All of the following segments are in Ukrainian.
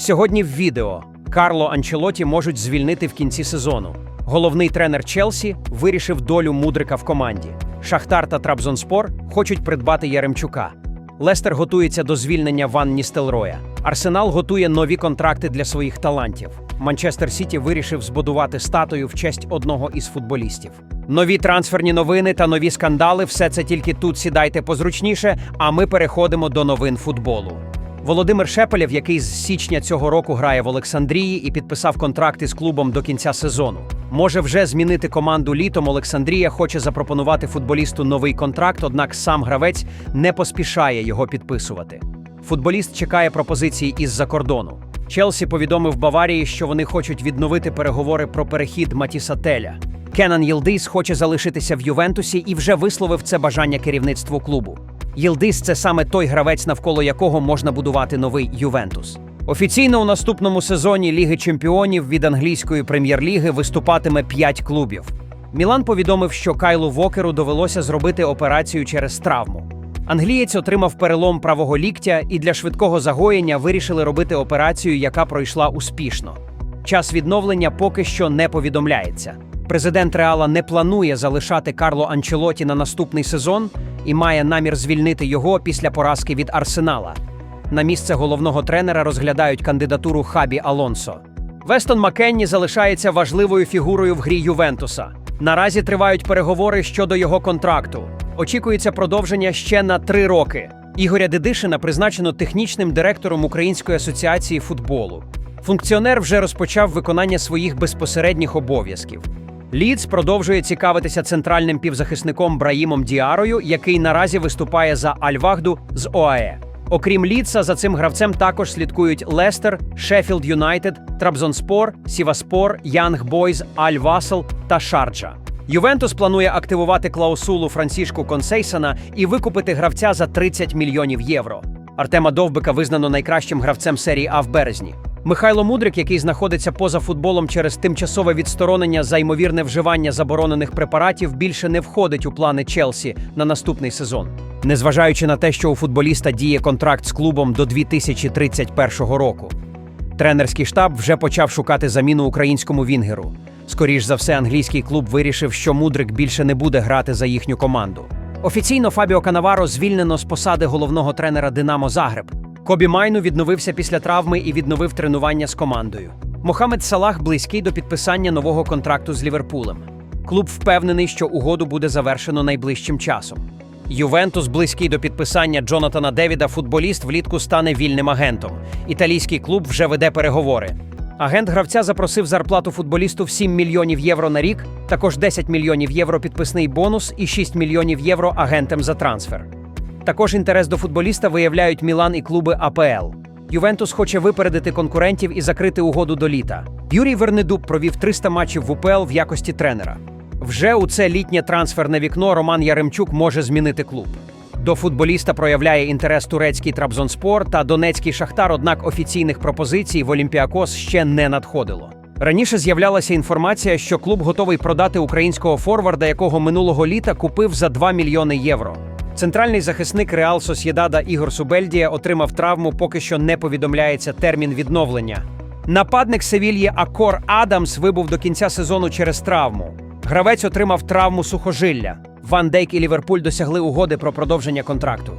Сьогодні в відео Карло Анчелоті можуть звільнити в кінці сезону. Головний тренер Челсі вирішив долю мудрика в команді. Шахтар та Трабзонспор хочуть придбати Яремчука. Лестер готується до звільнення Ван Ністелроя. Арсенал готує нові контракти для своїх талантів. Манчестер Сіті вирішив збудувати статую в честь одного із футболістів. Нові трансферні новини та нові скандали все це тільки тут сідайте позручніше, а ми переходимо до новин футболу. Володимир Шепелєв, який з січня цього року грає в Олександрії і підписав контракти з клубом до кінця сезону, може вже змінити команду літом. Олександрія хоче запропонувати футболісту новий контракт, однак сам гравець не поспішає його підписувати. Футболіст чекає пропозиції із-за кордону. Челсі повідомив Баварії, що вони хочуть відновити переговори про перехід Матіса Теля. Кенан Єлдис хоче залишитися в Ювентусі і вже висловив це бажання керівництву клубу. Єлдис це саме той гравець, навколо якого можна будувати новий Ювентус. Офіційно у наступному сезоні Ліги Чемпіонів від англійської прем'єр-ліги виступатиме 5 клубів. Мілан повідомив, що Кайлу Вокеру довелося зробити операцію через травму. Англієць отримав перелом правого ліктя і для швидкого загоєння вирішили робити операцію, яка пройшла успішно. Час відновлення поки що не повідомляється. Президент Реала не планує залишати Карло Анчелоті на наступний сезон і має намір звільнити його після поразки від Арсенала. На місце головного тренера розглядають кандидатуру Хабі Алонсо. Вестон Маккенні залишається важливою фігурою в грі Ювентуса. Наразі тривають переговори щодо його контракту. Очікується продовження ще на три роки. Ігоря Дедишина призначено технічним директором Української асоціації футболу. Функціонер вже розпочав виконання своїх безпосередніх обов'язків. Ліц продовжує цікавитися центральним півзахисником Браїмом Діарою, який наразі виступає за Альвахду з ОАЕ. Окрім Ліца, за цим гравцем також слідкують Лестер, Шеффілд Юнайтед, Трабзонспор, Сіваспор, Янг Бойз, Аль Васл та Шарджа. Ювентус планує активувати клаусулу Франсішку Консейсона і викупити гравця за 30 мільйонів євро. Артема Довбика визнано найкращим гравцем серії А в березні. Михайло Мудрик, який знаходиться поза футболом через тимчасове відсторонення за ймовірне вживання заборонених препаратів, більше не входить у плани Челсі на наступний сезон. Незважаючи на те, що у футболіста діє контракт з клубом до 2031 року. Тренерський штаб вже почав шукати заміну українському Вінгеру. Скоріш за все, англійський клуб вирішив, що Мудрик більше не буде грати за їхню команду. Офіційно Фабіо Канаваро звільнено з посади головного тренера Динамо Загреб. Кобі Майну відновився після травми і відновив тренування з командою. Мохамед Салах близький до підписання нового контракту з Ліверпулем. Клуб впевнений, що угоду буде завершено найближчим часом. Ювентус близький до підписання Джонатана Девіда. Футболіст влітку стане вільним агентом. Італійський клуб вже веде переговори. Агент гравця запросив зарплату футболісту в 7 мільйонів євро на рік, також 10 мільйонів євро підписний бонус і 6 мільйонів євро агентам за трансфер. Також інтерес до футболіста виявляють Мілан і клуби АПЛ. Ювентус хоче випередити конкурентів і закрити угоду до літа. Юрій Вернедуб провів 300 матчів в УПЛ в якості тренера. Вже у це літнє трансферне вікно Роман Яремчук може змінити клуб. До футболіста проявляє інтерес турецький Трабзонспор та донецький Шахтар, однак офіційних пропозицій в Олімпіакос ще не надходило. Раніше з'являлася інформація, що клуб готовий продати українського форварда, якого минулого літа купив за 2 мільйони євро. Центральний захисник Реал Сосєдада Ігор Субельдія отримав травму, поки що не повідомляється термін відновлення. Нападник Севільї Акор Адамс вибув до кінця сезону через травму. Гравець отримав травму сухожилля. Ван Дейк і Ліверпуль досягли угоди про продовження контракту.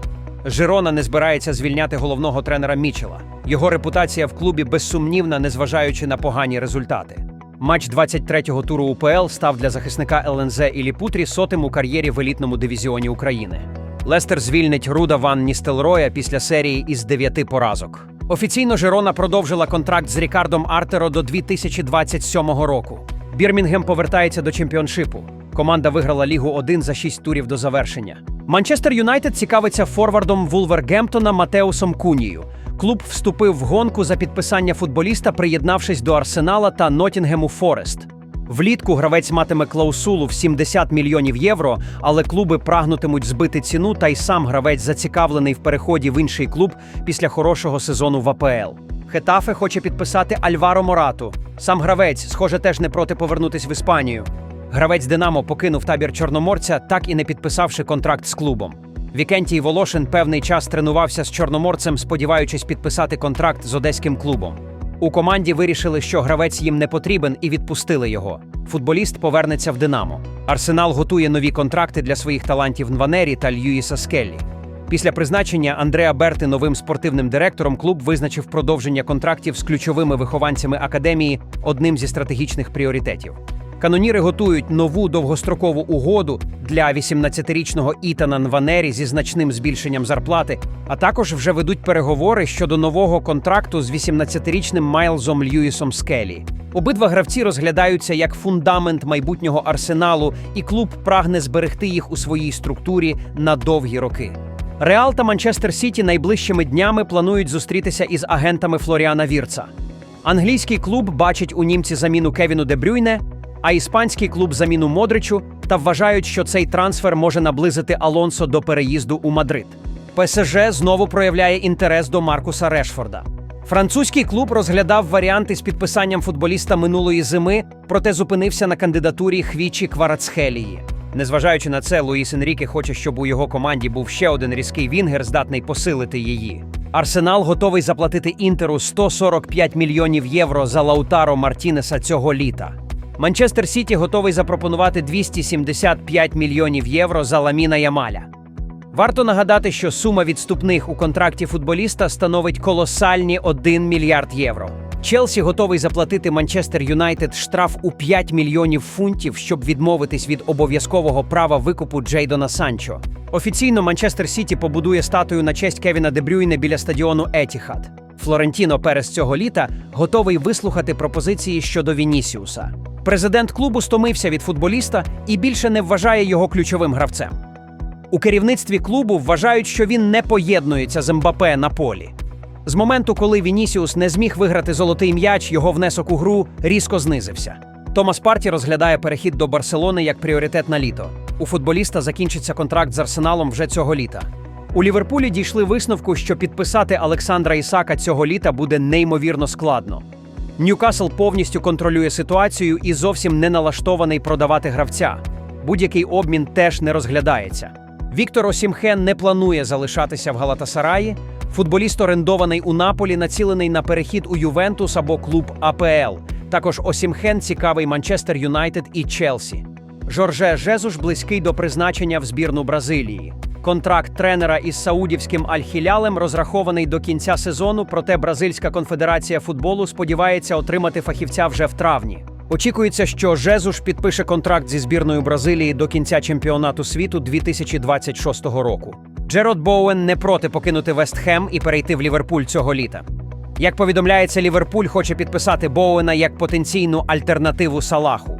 Жирона не збирається звільняти головного тренера Мічела. Його репутація в клубі безсумнівна, незважаючи на погані результати. Матч 23-го туру УПЛ став для захисника ЛНЗ Ілі Путрі сотим у кар'єрі в елітному дивізіоні України. Лестер звільнить Руда Ван Ністелроя після серії із дев'яти поразок. Офіційно Жирона продовжила контракт з Рікардом Артеро до 2027 року. Бірмінгем повертається до чемпіоншипу. Команда виграла Лігу 1 за 6 турів до завершення. Манчестер Юнайтед цікавиться форвардом Вулвергемптона Матеусом Кунію. Клуб вступив в гонку за підписання футболіста, приєднавшись до Арсенала та Нотінгему Форест. Влітку гравець матиме клаусулу в 70 мільйонів євро, але клуби прагнутимуть збити ціну, та й сам гравець зацікавлений в переході в інший клуб після хорошого сезону в АПЛ. Хетафе хоче підписати Альваро Морату. Сам гравець, схоже, теж не проти повернутись в Іспанію. Гравець Динамо покинув табір Чорноморця, так і не підписавши контракт з клубом. Вікентій Волошин певний час тренувався з чорноморцем, сподіваючись підписати контракт з одеським клубом. У команді вирішили, що гравець їм не потрібен, і відпустили його. Футболіст повернеться в Динамо. Арсенал готує нові контракти для своїх талантів Нванері та Льюіса Скеллі. Після призначення Андреа Берти новим спортивним директором клуб визначив продовження контрактів з ключовими вихованцями академії одним зі стратегічних пріоритетів. Каноніри готують нову довгострокову угоду для 18-річного Ітана Нванері зі значним збільшенням зарплати, а також вже ведуть переговори щодо нового контракту з 18-річним Майлзом Льюісом Скелі. Обидва гравці розглядаються як фундамент майбутнього арсеналу, і клуб прагне зберегти їх у своїй структурі на довгі роки. Реал та Манчестер Сіті найближчими днями планують зустрітися із агентами Флоріана Вірца. Англійський клуб бачить у німці заміну Кевіну Де Брюйне, а іспанський клуб заміну Модричу та вважають, що цей трансфер може наблизити Алонсо до переїзду у Мадрид. ПСЖ знову проявляє інтерес до Маркуса Решфорда. Французький клуб розглядав варіанти з підписанням футболіста минулої зими, проте зупинився на кандидатурі Хвічі Кварацхелії. Незважаючи на це, Луїс Енріке хоче, щоб у його команді був ще один різкий вінгер, здатний посилити її. Арсенал готовий заплатити інтеру 145 мільйонів євро за Лаутаро Мартінеса цього літа. Манчестер Сіті готовий запропонувати 275 мільйонів євро за Ламіна Ямаля. Варто нагадати, що сума відступних у контракті футболіста становить колосальні 1 мільярд євро. Челсі готовий заплатити Манчестер Юнайтед штраф у 5 мільйонів фунтів, щоб відмовитись від обов'язкового права викупу Джейдона Санчо. Офіційно Манчестер Сіті побудує статую на честь Кевіна Де Брюйне біля стадіону Етіхад. Флорентіно Перес цього літа готовий вислухати пропозиції щодо Вінісіуса. Президент клубу стомився від футболіста і більше не вважає його ключовим гравцем. У керівництві клубу вважають, що він не поєднується з МБП на полі. З моменту, коли Вінісіус не зміг виграти золотий м'яч, його внесок у гру різко знизився. Томас Парті розглядає перехід до Барселони як пріоритет на літо. У футболіста закінчиться контракт з Арсеналом вже цього літа. У Ліверпулі дійшли висновку, що підписати Олександра Ісака цього літа буде неймовірно складно. Ньюкасл повністю контролює ситуацію і зовсім не налаштований продавати гравця. Будь-який обмін теж не розглядається. Віктор Осімхен не планує залишатися в Галатасараї. Футболіст орендований у Наполі, націлений на перехід у Ювентус або клуб АПЛ. Також Осімхен цікавий Манчестер Юнайтед і Челсі. Жорже Жезуш близький до призначення в збірну Бразилії. Контракт тренера із саудівським Аль-Хілялем розрахований до кінця сезону, проте Бразильська конфедерація футболу сподівається отримати фахівця вже в травні. Очікується, що Жезуш підпише контракт зі збірною Бразилії до кінця чемпіонату світу 2026 року. Джерод Боуен не проти покинути Вестхем і перейти в Ліверпуль цього літа. Як повідомляється, Ліверпуль хоче підписати Боуена як потенційну альтернативу Салаху.